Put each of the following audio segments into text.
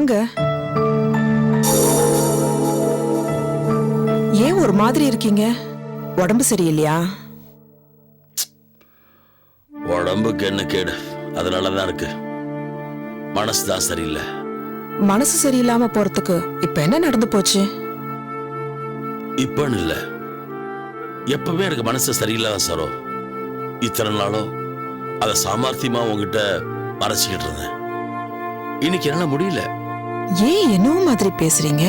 வாங்க. ஏன் ஒரு மாதிரி இருக்கீங்க? உடம்பு சரியில்லையா? உடம்புக்கு என்ன கேடு? அதனால தான் இருக்கு. மனசு தான் சரியில்லை. மனசு சரியில்லாம போறதுக்கு இப்ப என்ன நடந்து போச்சு? இப்பன்னு இல்ல. எப்பவுமே எனக்கு மனசு சரியில்லாத சரோ. இத்தனை நாளும் அதை சாமர்த்தியமா உங்ககிட்ட மறைச்சிக்கிட்டு இருந்தேன். இன்னைக்கு என்னால முடியல. ஏன் என்னவோ மாதிரி பேசுறீங்க?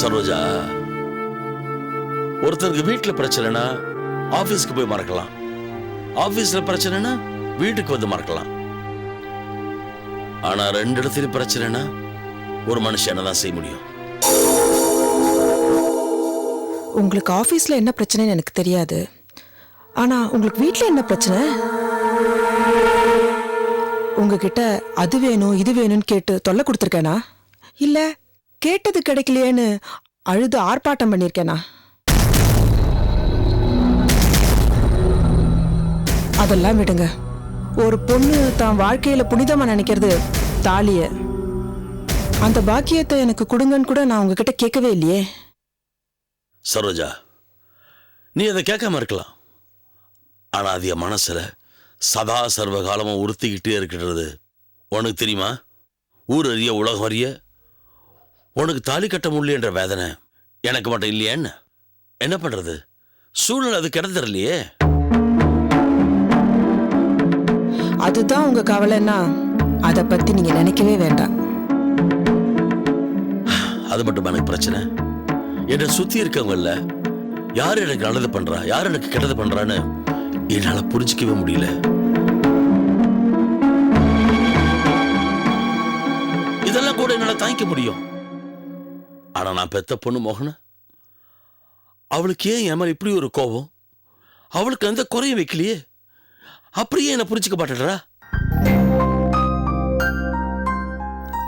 சரோஜா ஒருத்தருக்கு வீட்டுல பிரச்சனைனா ஆபீஸ்க்கு போய் மறக்கலாம். ஆபீஸ்ல பிரச்சனைனா வீட்டுக்கு வந்து மறக்கலாம். ஆனா ரெண்டு இடத்துலயும் பிரச்சனைனா ஒரு மனுஷன் என்னதான் செய்ய முடியும்? உங்களுக்கு ஆபீஸ்ல என்ன பிரச்சனைன்னு எனக்கு தெரியாது. ஆனா உங்களுக்கு வீட்ல என்ன பிரச்சனை? உங்ககிட்ட அது வேணும் இது வேணும்னு கேட்டு தொல்லை கொடுத்துருக்கேனா? இல்ல கேட்டது கிடைக்கலையேன்னு அழுது ஆர்ப்பாட்டம் பண்ணியிருக்கேனா? அதெல்லாம் விடுங்க. ஒரு பொண்ணு தான் வாழ்க்கையில புனிதமா நினைக்கிறது தாலிய. அந்த பாக்கியத்தை எனக்கு கொடுங்கன்னு கூட நான் உங்ககிட்ட கேட்கவே இல்லையே. சரோஜா நீ அதை கேட்காம இருக்கலாம். ஆனா அது என் மனசுல சதா சர்வ காலமும் உறுத்திக்கிட்டே இருக்கிறது உனக்கு தெரியுமா? ஊர் அறிய உலகம் அறிய உனக்கு தாலி கட்ட முடியன்ற வேதனை. எனக்கு மட்டும் இல்லையா என்ன? பண்றது? சூழ்நிலை அது கிடந்துடலையே. அதுதான் உங்க கவலைன்னா அத பத்தி நீங்க நினைக்கவே வேண்டாம். அது மட்டும் எனக்கு பிரச்சனை? என்னை சுத்தி இருக்கவங்கல்ல யார் எனக்கு நல்லது பண்றா? யார் எனக்கு கெட்டது பண்றான்னு என்னால புரிஞ்சிக்கவே முடியல. இதெல்லாம் கூட என்னால தாங்கிக்க முடியும். ஆனா நான் பெத்த பொண்ணு மோகன அவளுக்கு ஏன் என் மேல இப்படி ஒரு கோபம்? அவளுக்கு எந்த குறையும் வைக்கலையே. அப்படியே என்ன புரிஞ்சுக்க மாட்டேன்றா?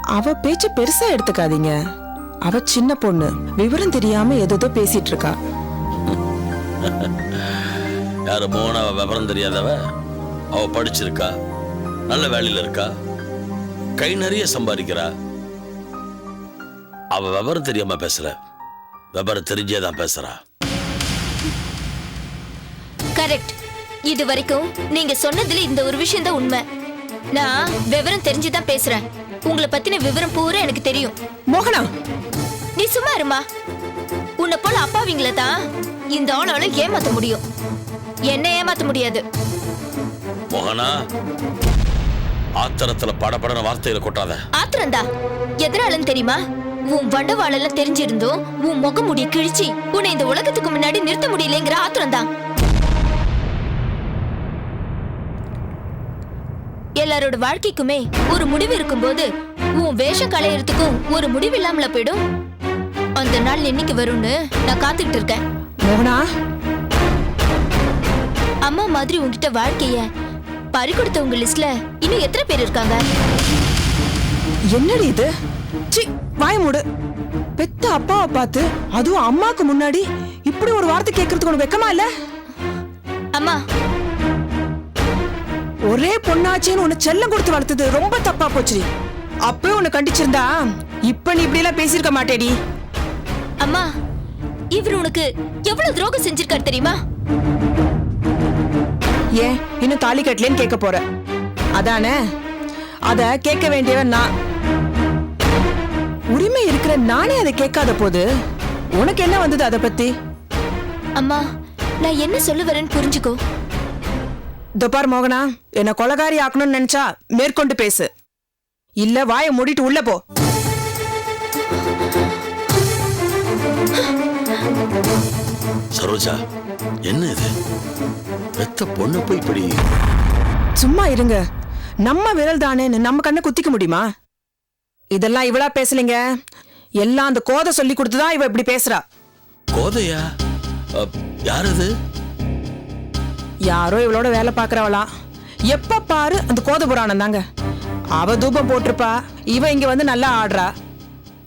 அவ பேச்ச பெருசா எடுத்துக்காதீங்க. அவ சின்ன பொண்ணு விவரம் தெரியாம ஏதோ பேசிட்டு இருக்கா. யாரு அவ விவரம் தெரியாதவ? அவ படிச்சிருக்கா நல்ல வேலையில இருக்கா? கை நிறைய சம்பாதிக்கிறா. அவ விவரம் தெரியாம பேசல விவரம் தெரிஞ்சே தான் பேசுறா. கரெக்ட் இது வரைக்கும் நீங்க சொன்னதுல இந்த ஒரு விஷயம் தான் உண்மை. நான் விவரம் தெரிஞ்சுதான் பேசுறேன். உங்களை பத்தின விவரம் பூரா எனக்கு தெரியும். மோகனா! நீ சும்மா இருமா. உன்னை போல அப்பாவிங்கள தான் இந்த ஆளால ஏமாத்த முடியும். என்ன ஏமாத்த முடியாது. மோகனா ஆத்திரத்துல படபடன வார்த்தையில கொட்டாத. ஆத்திரந்தா எதனாலன்னு தெரியுமா? உன் வண்டவாளெல்லாம் தெரிஞ்சிருந்தும் உன் முக முடிய கிழிச்சு உன்னை இந்த உலகத்துக்கு முன்னாடி நிறுத்த முடியலங்கிற ஆத்திரம்தான் எல்லாரோட வாழ்க்கைக்குமே ஒரு முடிவு இருக்கும்போது உன் வேஷம் களையறதுக்கும் ஒரு முடிவு இல்லாமல போயிடும். அந்த நாள் என்னைக்கு வரும்னு நான் காத்துக்கிட்டு இருக்கேன். மோகனா அம்மா மாதிரி உன்கிட்ட வாழ்க்கைய பறி கொடுத்தவங்க லிஸ்ட்ல இன்னும் எத்தனை பேர் இருக்காங்க? என்னடி இது? சி வாய மூடு. பெத்த அப்பாவை பார்த்து அதுவும் அம்மாக்கு முன்னாடி இப்படி ஒரு வார்த்தை கேட்கறதுக்கு உனக்கு வெக்கமா இல்ல? அம்மா. ஒரே பொண்ணாச்சேன்னு உன்னை செல்லம் கொடுத்து வளர்த்தது ரொம்ப தப்பா போச்சுடி. அப்பவே உன்னை கண்டிச்சிருந்தா இப்ப நீ இப்படி எல்லாம் பேசியிருக்க மாட்டேடி. அம்மா இவர் உனக்கு எவ்வளவு துரோகம் செஞ்சிருக்காரு தெரியுமா? ஏன் இன்னும் தாலி கட்டலன்னு கேட்க போற. அதானே? அத கேட்க வேண்டியவன் நான் உரிமை இருக்கிற நானே அதை கேட்காத போது உனக்கு என்ன வந்தது அதை பத்தி? அம்மா நான் என்ன சொல்ல வரேன்னு புரிஞ்சுக்கோ துபார் மோகனா என்ன கொலகாரி ஆக்கணும்னு நினைச்சா மேற்கொண்டு பேசு. இல்ல வாயை மூடிட்டு உள்ள போ. சரோஜா என்ன இது பெத்த பொண்ணு போய் இப்படி சும்மா இருங்க. நம்ம விரல் தானேன்னு நம்ம கண்ணை குத்திக்க முடியுமா? இதெல்லாம் இவளா பேசலைங்க. எல்லாம் அந்த கோதை சொல்லி கொடுத்துதான் இவ இப்படி பேசுறா. கோதையா? அ, யார் அது யாரோ இவளோட வேலை பாக்குறவளாம் எப்ப பாரு அந்த கோத புராணம் தாங்க. அவ தூபம் போட்டிருப்பா. இவ இங்க வந்து நல்லா ஆடுறா.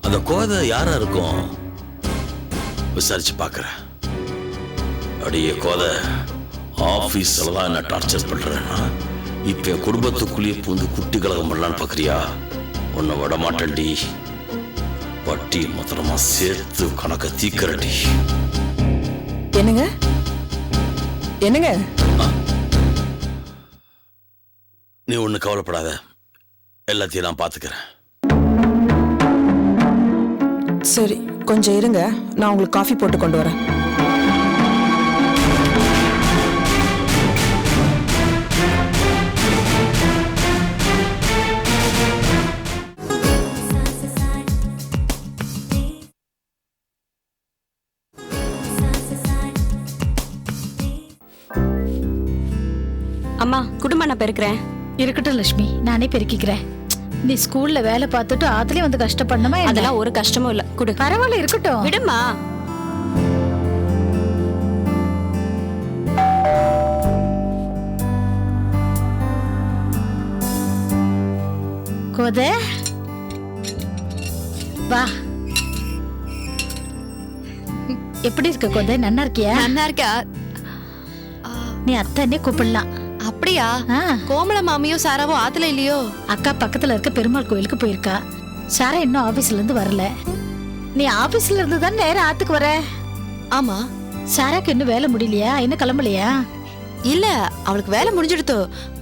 அந்த கோதை யாரா இருக்கும்? விசாரிச்சு பார்க்கறேன் அடியே கோதை ஆபீஸ்ல தான் என்ன டார்ச்சர் பண்றேன்னா இப்ப என் குடும்பத்துக்குள்ளேயே பூந்து குட்டி கலகம் பண்ணலான்னு பாக்குறியா? உன்னை விட மாட்டேன்டி வட்டி மொத்தமா சேர்த்து கணக்க தீக்கிறடி என்னங்க? என்னங்க? நீ ஒண்ணு கவலைப்படாத. எல்லாத்தையும் நான் பாத்துக்கிறேன். சரி கொஞ்சம் இருங்க. நான் உங்களுக்கு காஃபி போட்டு கொண்டு வரேன். அம்மா குடும்பம் நான் பெருக்கிறேன். இருக்கட்டும் லட்சுமி நானே பெருக்கிக்கிறேன். நீ ஸ்கூல்ல வேலை பார்த்துட்டு ஆத்துலயும் வந்து கஷ்டப்படணுமா? அதெல்லாம் ஒரு கஷ்டமும் இல்ல. குடு. பரவாயில்ல இருக்கட்டும். விடுமா கோத. வா. எப்படி இருக்க கோத? நன்னா இருக்கியா? நன்னா இருக்கா நீ அத்தானே கூப்பிடலாம். அப்படியா? கோமல மாமியும் சாராவும் ஆத்துல இல்லையோ? அக்கா பக்கத்துல இருக்க பெருமாள் கோயிலுக்கு போயிருக்கா. சாரா இன்னும் ஆபீஸ்ல இருந்து வரல. நீ ஆபீஸ்ல இருந்து தான் நேரம் ஆத்துக்கு வர? ஆமா. சாராக்கு இன்னும் வேலை முடியலையா? இன்னும் கிளம்பலையா? இல்ல அவளுக்கு வேலை முடிஞ்சிடுத்தோ.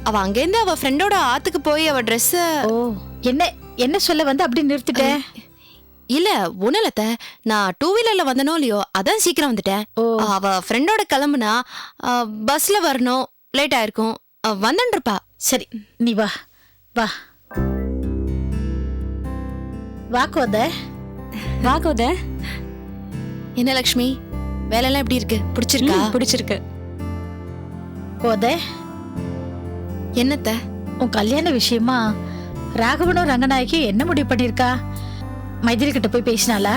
அவ அங்கேருந்து அவ ஃப்ரெண்டோட ஆத்துக்கு போய் அவ ட்ரெஸ் ஓ என்ன என்ன சொல்ல வந்து அப்படி நிறுத்திட்ட? இல்ல ஒண்ணுலத்த நான் டூ வீலர்ல வந்தனோ இல்லையோ அதான் சீக்கிரம் வந்துட்டேன். அவ ஃப்ரெண்டோட கிளம்புனா பஸ்ல வரணும் லேட் ஆயிருக்கும். வந்துருப்பா சரி. நீ வா வா. வா கோத. வா கோத. என்ன லக்ஷ்மி? வேலையெல்லாம் எப்படி இருக்கு? பிடிச்சிருக்கா? பிடிச்சிருக்கு. கோத என்னத்த? உன் கல்யாண விஷயமா ராகவனும் ரங்கநாயகி என்ன முடிவு பண்ணிருக்கா மைதிலி கிட்ட போய் பேசினாளா?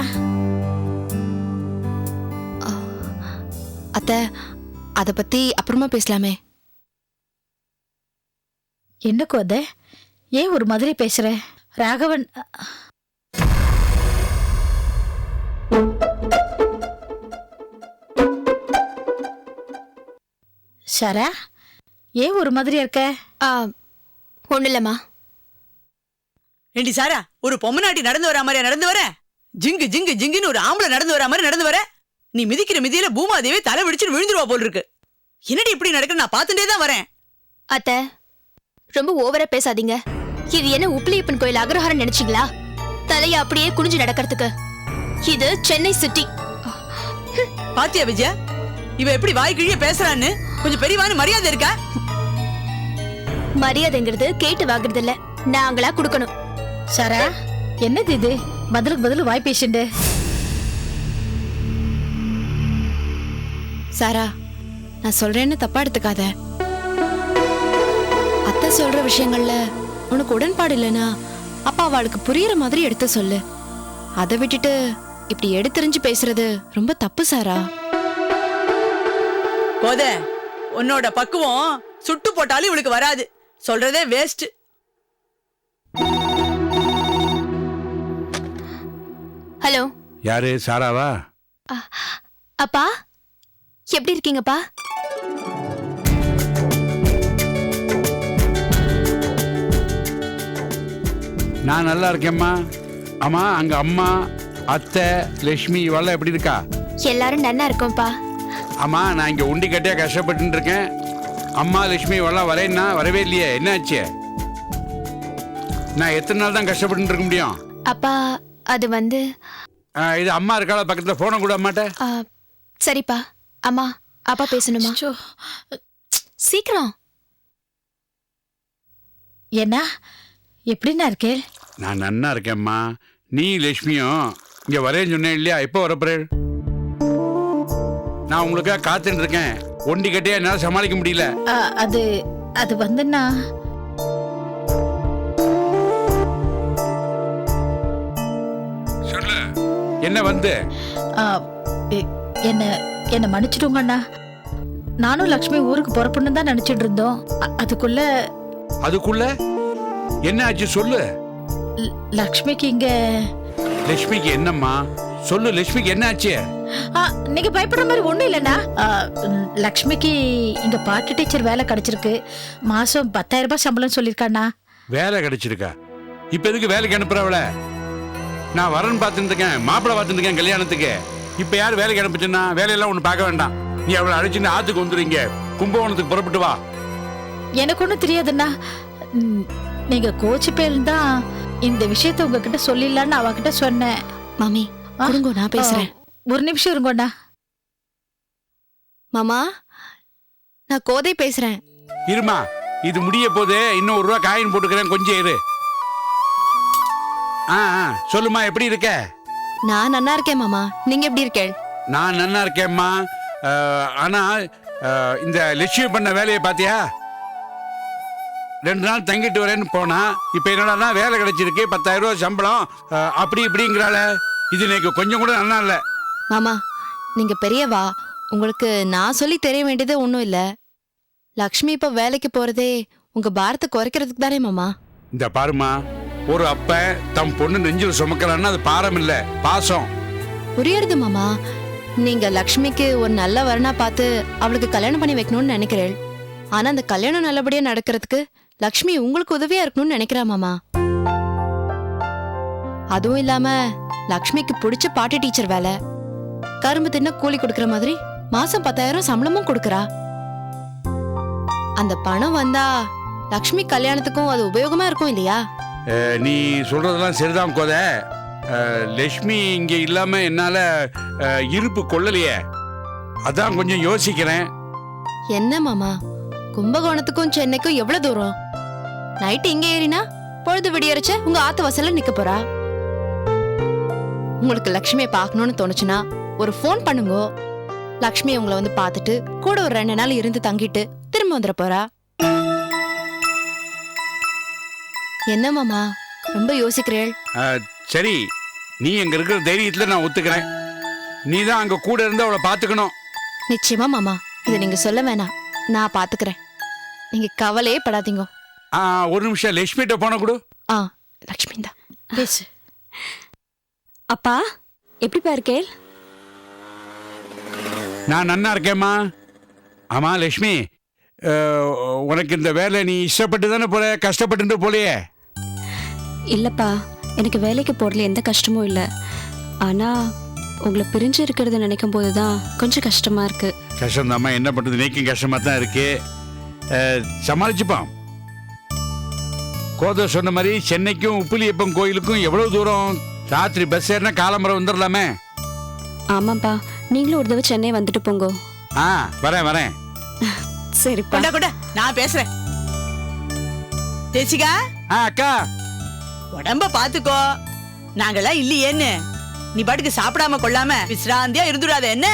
அத்த அத பத்தி அப்புறமா பேசலாமே. என்ன கோத ஏன் ஒரு மாதிரி பேசுற? ராகவன் சரா ஏன் ஒரு மாதிரியா இருக்க? ஆ, ஒண்ணும் இல்லம்மா ஏண்டி சாரா ஒரு பொம்மநாட்டி நடந்து வரா மாதிரியா நடந்து வர? ஜிங்கு ஜிங்கு ஜிங்குன்னு ஒரு ஆம்பளை நடந்து வரா மாதிரி நடந்து வர? நீ மிதிக்கிற மிதியில பூமாதேவி தலை வெடிச்சு விழுந்துருவா போல் இருக்கு. என்னடி இப்படி நடக்குன்னு நான் பார்த்துட்டே தான் வரேன். அத்த ரொம்ப ஓவரா பேசாதீங்க. இது என்ன உப்பிலியப்பன் கோயில் அக்ரஹாரம் நினைச்சீங்களா? தலைய அப்படியே குனிஞ்சு நடக்கிறதுக்கு. இது சென்னை சிட்டி. பாத்தியா விஜயா? இவ எப்படி வாய் கிழிய பேசுறான்னு? கொஞ்சம் பெரியவான்னு மரியாதை இருக்கா? மரியாதைங்கிறது கேட்டு வாங்குறது இல்ல நாங்களா கொடுக்கணும். சரா என்னது இது? பதிலுக்கு பதில் வாய் பேஷண்ட் சாரா நான் சொல்றேன்னு தப்பா எடுத்துக்காத. அத்தை சொல்ற விஷயங்கள்ல உனக்கு உடன்பாடு இல்லைனா அப்பா அவளுக்கு புரியுற மாதிரி எடுத்து சொல்லு. அதை விட்டுட்டு இப்படி எடுத்தெறிஞ்சு பேசுறது ரொம்ப தப்பு சாரா. போத உன்னோட பக்குவம் சுட்டு போட்டாலும் இவளுக்கு வராது. சொல்றதே வேஸ்ட் ஹலோ யாரு சாராவா? அப்பா எப்படி இருக்கீங்கப்பா? நான் நல்லா இருக்கேம்மா. ஆமா அங்க அம்மா அத்தை லட்சுமி இவெல்லாம் எப்படி இருக்கா? எல்லாரும் நன்னா இருக்கோம்ப்பா. ஆமா நான் இங்க உண்டி கட்டியா கஷ்டப்பட்டு இருக்கேன். அம்மா லட்சுமி இவெல்லாம் வரேன்னா வரவே இல்லையே. என்னாச்சு நான் எத்தனை நாள் தான் கஷ்டப்பட்டு இருக்க முடியும்? அப்பா அது வந்து இது அம்மா இருக்காளா? பக்கத்துல போன கூட மாட்டேன் ஆ, சரிப்பா. அம்மா அப்பா பேசணுமா? சீக்கிரம். என்ன? எப்படின்னா இருக்கே நான் நன்னா இருக்கேம்மா. நீ லட்சுமியும் இங்க வரேன்னு சொன்னேன் இல்லையா? எப்போ வரப்போறேன் நான் உங்களுக்காக காத்துட்டு இருக்கேன். ஒண்டி கட்டியா என்னால சமாளிக்க முடியல. அது அது வந்துன்னா சொல்லு என்ன வந்து? என்ன என்ன மன்னிச்சிடுங்க அண்ணா நானும் லக்ஷ்மி ஊருக்கு புறப்படணும் தான் நினைச்சிட்டு இருந்தோம். அதுக்குள்ள அதுக்குள்ள? என்ன ஆச்சு? சொல்லு. லக்ஷ்மிக்கு இங்க லட்சுமிக்கு என்னம்மா? சொல்லு லட்சுமிக்கு என்ன ஆச்சு ஆ, நீங்க பயப்படுற மாதிரி ஒண்ணும் இல்லைண்ணா. ஆ, லக்ஷ்மிக்கு இங்க பாட்டு டீச்சர் வேலை கிடைச்சிருக்கு. மாசம் பத்தாயிரம் ரூபாய் சம்பளம் சொல்லியிருக்காண்ணா. வேலை கிடைச்சிருக்கா? இப்ப எதுக்கு வேலைக்கு அனுப்புறவள நான் வரேன்னு பார்த்துட்டு இருக்கேன் மாப்பிள்ளை பார்த்துட்டு இருக்கேன் கல்யாணத்துக்கு. இப்ப யார் வேலைக்கு அனுப்பிச்சுன்னா வேலையெல்லாம் ஒண்ணு பார்க்க வேண்டாம். நீ அவளை அழைச்சிட்டு ஆத்துக்கு வந்துருங்க கும்பகோணத்துக்கு புறப்பட்டு வா. எனக்கு ஒன்றும் தெரியாதுண்ணா. ம், நீங்க கோச்சு பேர் தான் இந்த விஷயத்த உங்ககிட்ட சொல்லிடலான்னு அவகிட்ட சொன்னேன். மாமி கொடுங்கோ நான் பேசுறேன். ஒரு நிமிஷம் இருங்கண்ணா. மாமா நான் கோதை பேசுறேன். இருமா இது முடிய போது இன்னும் ஒரு ரூபா காயின் போட்டுக்கிறேன் கொஞ்சம் இரு. ஆ ஆ, சொல்லுமா எப்படி இருக்க? நான் நன்னா இருக்கேன் மாமா. நீங்க எப்படி இருக்கேள் நான் நன்னா இருக்கேம்மா. அஹ், ஆனா அஹ், இந்த லட்சுமி பண்ண வேலையை பாத்தியா? ரெண்டு நாள் தங்கிட்டு வரேன்னு போனா இப்ப என்னடான்னா வேலை கிடைச்சிருக்கு பத்தாயிரம் ரூபாய் சம்பளம் அப்படி இப்படிங்கிறாள. இது எனக்கு கொஞ்சம் கூட நல்லா இல்ல. மாமா நீங்க பெரியவா உங்களுக்கு நான் சொல்லி தெரிய வேண்டியது ஒன்றும் இல்ல. லக்ஷ்மி இப்ப வேலைக்கு போறதே உங்க பாரத்தை குறைக்கிறதுக்கு தானே மாமா? இந்த பாருமா ஒரு அப்ப தம் பொண்ணு நெஞ்சில் சுமக்கிறான்னா அது பாரம் இல்ல பாசம். புரியுறது மாமா. நீங்க லக்ஷ்மிக்கு ஒரு நல்ல வரனா பார்த்து அவளுக்கு கல்யாணம் பண்ணி வைக்கணும்னு நினைக்கிறேள். ஆனா அந்த கல்யாணம் நல்லபடியா நடக்கிறதுக்கு லக்ஷ்மி உங்களுக்கு உதவியா இருக்கணும்னு நினைக்கிறா மாமா. அதுவும் இல்லாம லக்ஷ்மிக்கு பிடிச்ச பாட்டி டீச்சர் வேலை. கரும்பு தின்ன கூலி கொடுக்கற மாதிரி மாசம் பத்தாயிரம் சம்பளமும் கொடுக்கறா. அந்த பணம் வந்தா லக்ஷ்மி கல்யாணத்துக்கும் அது உபயோகமா இருக்கும் இல்லையா? நீ சொல்றதெல்லாம் சரிதான் கோத. லட்சுமி இங்க இல்லாம என்னால இருப்பு கொள்ளலையே. அதான் கொஞ்சம் யோசிக்கிறேன். என்ன மாமா? கும்பகோணத்துக்கும் சென்னைக்கும் எவ்வளவு தூரம்? நைட்டு இங்க ஏறினா பொழுது விடியறச்ச உங்க ஆத்து வாசல்ல நிக்க போறா. உங்களுக்கு லக்ஷ்மியை பார்க்கணும்னு தோணுச்சுன்னா ஒரு ஃபோன் பண்ணுங்க. லக்ஷ்மி உங்களை வந்து பார்த்துட்டு கூட ஒரு ரெண்டு நாள் இருந்து தங்கிட்டு திரும்ப வந்துட போறா. என்ன மாமா ரொம்ப யோசிக்கிறேள்? சரி. நீ அங்க இருக்கிற தைரியத்துல நான் ஒத்துக்கிறேன். நீ தான் அங்க கூட இருந்து அவளை பாத்துக்கணும் நிச்சயமா மாமா இதை நீங்க சொல்ல வேணாம். நான் பாத்துக்கிறேன் நீங்க கவலையே படாதீங்க. ஒரு நிமிஷம் லட்சுமிகிட்ட போன கொடு. ஆ லக்ஷ்மி தான் பேசு. அப்பா எப்படிப்பா இருக்கேள் நான் நன்னா இருக்கேம்மா. ஆமா லட்சுமி. அஹ், உனக்கு இந்த வேலை நீ இஷ்டப்பட்டு தானே போல கஷ்டப்பட்டு போலையே. இல்லப்பா எனக்கு வேலைக்கு போறதுல எந்த கஷ்டமும் இல்லை. ஆனா உங்களை பிரிஞ்சு இருக்கிறத நினைக்கும் போது தான் கொஞ்சம் கஷ்டமா இருக்கு. கஷ்டம்தாம்மா என்ன பண்றது? நீக்கும் கஷ்டமா தான் இருக்கு. அஹ், சமாளிச்சுப்பான் கோதை சொன்ன மாதிரி சென்னைக்கும் உப்புலியப்பன் கோயிலுக்கும் எவ்வளவு தூரம் ராத்திரி பஸ் ஏறினா காலம்பரம் வந்துடலாமே ஆமாப்பா நீங்களும் ஒரு தடவை சென்னை வந்துட்டு போங்க. ஆ வரேன் வரேன். சரிப்பா. கொண்டா கொண்டா. நான் பேசுறேன். தேசிகா? ஆ அக்கா. உடம்ப பாத்துக்கோ. நாங்கெல்லாம் இல்லையேன்னு. நீ பாட்டுக்கு சாப்பிடாம கொள்ளாம விசிராந்தியா இருந்துடாத என்ன?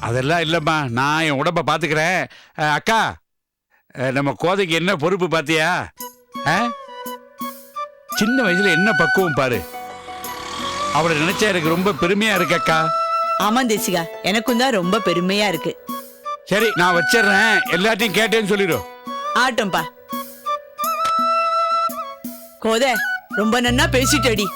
அதெல்லாம் இல்லைம்மா. நான் என் உடம்ப பார்த்துக்கிறேன் அஹ், அக்கா நம்ம கோதைக்கு என்ன பொறுப்பு பார்த்தியா ஆ? சின்ன வயசுல என்ன பக்குவம் பாரு. அவளை நினைச்சா எனக்கு ரொம்ப பெருமையா இருக்கு அக்கா. ஆமா தேசிகா எனக்கும் தான் ரொம்ப பெருமையா இருக்கு. சரி நான் வச்சிடுறேன். எல்லாத்தையும் கேட்டேன்னு சொல்லிடும் ஆட்டம்பா கோத ரொம்ப நன்னா பேசிட்டடி.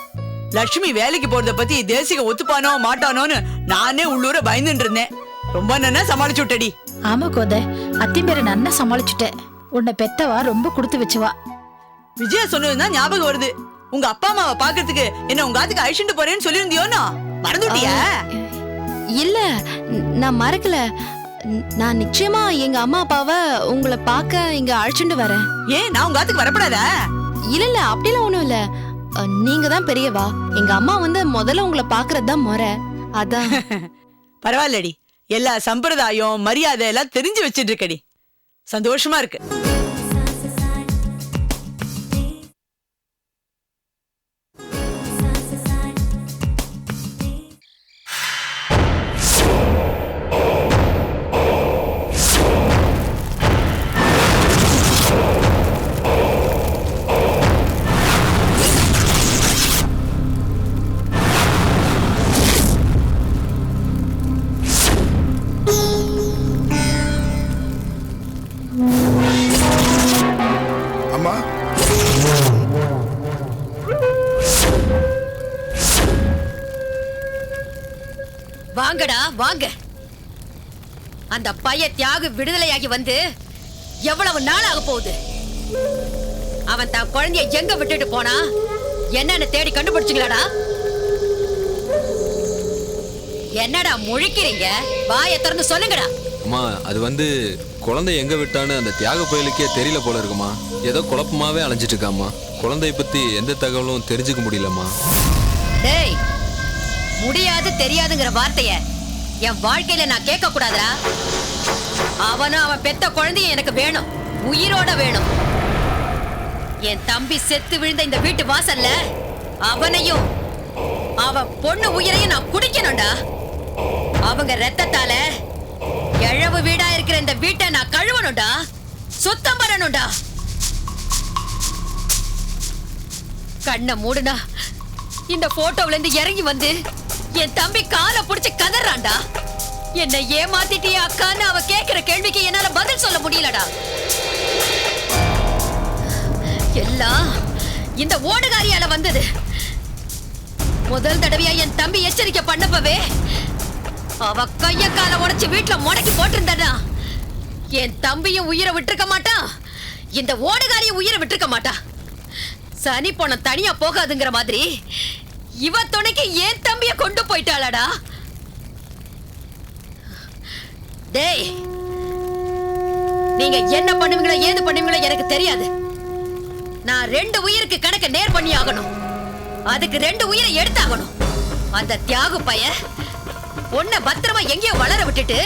லட்சுமி வேலைக்கு போறத பத்தி தேசிக ஒத்துப்பானோ மாட்டானோன்னு நானே உள்ளூர பயந்துட்டு இருந்தேன். ரொம்ப நன்னா சமாளிச்சு விட்டடி. ஆமா கோதை அத்தி பேரை நன்னா சமாளிச்சுட்டேன். உன்னை பெத்தவா ரொம்ப கொடுத்து வச்சுவா. விஜயா சொன்னதுதான் ஞாபகம் வருது. உங்க அப்பா அம்மாவை பாக்குறதுக்கு என்ன உங்க ஆத்துக்கு அழிச்சுட்டு போறேன்னு சொல்லியிருந்தியோனோ மறந்துட்டியா? இல்ல நான் மறக்கல. நான் நிச்சயமா எங்க அம்மா அப்பாவை உங்களை பார்க்க இங்க அழைச்சிட்டு வரேன். ஏன் நான் உங்க ஆத்துக்கு வரப்படாதா? இல்ல இல்ல அப்படிலாம் ஒண்ணும் இல்ல. நீங்க தான் பெரியவா. எங்க அம்மா வந்து முதல்ல உங்களை பாக்குறது தான் முறை. அதான். பரவாயில்லடி. எல்லா சம்பிரதாயம் மரியாதை எல்லாம் தெரிஞ்சு வச்சிட்டு இருக்கடி. சந்தோஷமா இருக்கு. வாங்கடா வாங்க. அந்த பைய தியாக விடுதலையாகி வந்து எவ்வளவு நாள் ஆக போகுது? அவன் தான் குழந்தைய எங்க விட்டுட்டு போனா? என்னன்னு தேடி கண்டுபிடிச்சிங்களாடா என்னடா முழிக்கிறீங்க? வாய திறந்து சொல்லுங்கடா. அம்மா அது வந்து குழந்தை எங்க விட்டான்னு அந்த தியாக புயலுக்கே தெரியல போல இருக்குமா? ஏதோ குழப்பமாவே அலைஞ்சிட்டு இருக்காம்மா. குழந்தைய பத்தி எந்த தகவலும் தெரிஞ்சுக்க முடியலம்மா. முடியாது தெரியாதுங்கிற வார்த்தைய என் வாழ்க்கையில நான் கேட்க கூடாதா அவனும் அவன் பெத்த குழந்தைய எனக்கு வேணும். உயிரோட வேணும். என் தம்பி செத்து விழுந்த இந்த வீட்டு வாசல்ல அவனையும் அவன் பொண்ணு உயிரையும் நான் குடிக்கணும்டா. அவங்க ரத்தத்தால எழவு வீடா இருக்கிற இந்த வீட்டை நான் கழுவணும்டா. சுத்தம் பண்ணணும்டா. கண்ணை மூடுனா இந்த போட்டோல இருந்து இறங்கி வந்து என் தம்பி காலை புடிச்சு கதறான்டா. என்னை ஏமாத்திட்டியே அக்கான்னு அவ கேக்குற கேள்விக்கு என்னால பதில் சொல்ல முடியலடா. எல்லாம் இந்த ஓடுகாரியால வந்தது. முதல் தடவையா என் தம்பி எச்சரிக்கை பண்ணப்பவே அவ கைய கால உடைச்சு வீட்டுல முடக்கி போட்டிருந்தா என் தம்பியும் உயிரை விட்டுருக்க மாட்டான் இந்த ஓடுகாரியும் உயிரை விட்டுருக்க மாட்டா. சனி போன தனியா போகாதுங்கிற மாதிரி இவ துணைக்கு ஏன் தம்பிய கொண்டு போயிட்டாளடா. டேய் நீங்க என்ன பண்ணுவீங்களோ ஏது பண்ணுவீங்களோ எனக்கு தெரியாது. நான் ரெண்டு உயிருக்கு கணக்கு நேர் பண்ணி ஆகணும். அதுக்கு ரெண்டு உயிரை எடுத்தாகணும். அந்த தியாகு பைய உன்னை பத்திரமா எங்கேயோ வளர விட்டுட்டு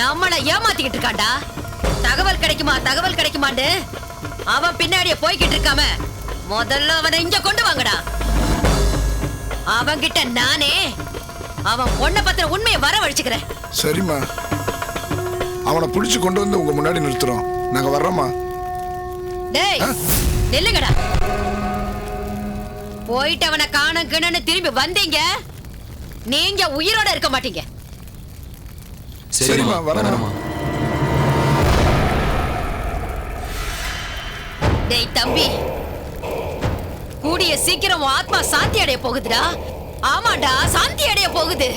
நம்மள ஏமாத்திக்கிட்டு இருக்கான்டா. தகவல் கிடைக்குமா தகவல் கிடைக்குமான்னு அவன் பின்னாடியே போய்கிட்டு இருக்காம முதல்ல அவனை இங்க கொண்டு வாங்கடா. அவன்கிட்ட நானே அவன் பொண்ணை பத்திர உண்மையை வரவழைச்சுக்கிறேன். சரிம்மா. அவனை பிடிச்சு கொண்டு வந்து உங்க முன்னாடி நிறுத்துறோம். நாங்க வர்றோம்மா. டேய் நில்லுங்கடா. போயிட்டு அவனை காண கிணன்னு திரும்பி வந்தீங்க. நீங்க உயிரோட இருக்க மாட்டீங்க. சரிம்மா, வரேம்மா. டேய் தம்பி. கூடிய சீக்கிரம் ஆத்மா சாந்தி அடைய போகுதுடா. ஆமாண்டா சாந்தி அடைய போகுது.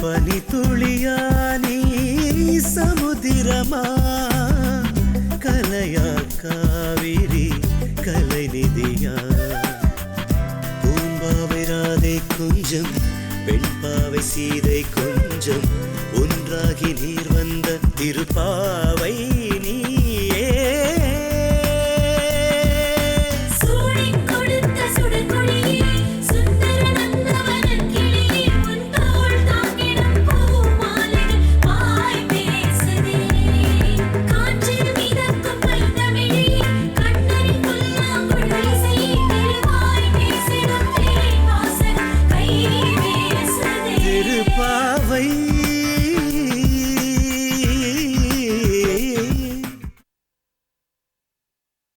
பனித்துளியா நீ சமுதிரமா? கலையா காவிரி கலை நிதியா? பூம்பாவை ராதை கொஞ்சம் பெண்பாவை சீதை கொஞ்சம் ஒன்றாகி நீர் வந்த திருப்பாவை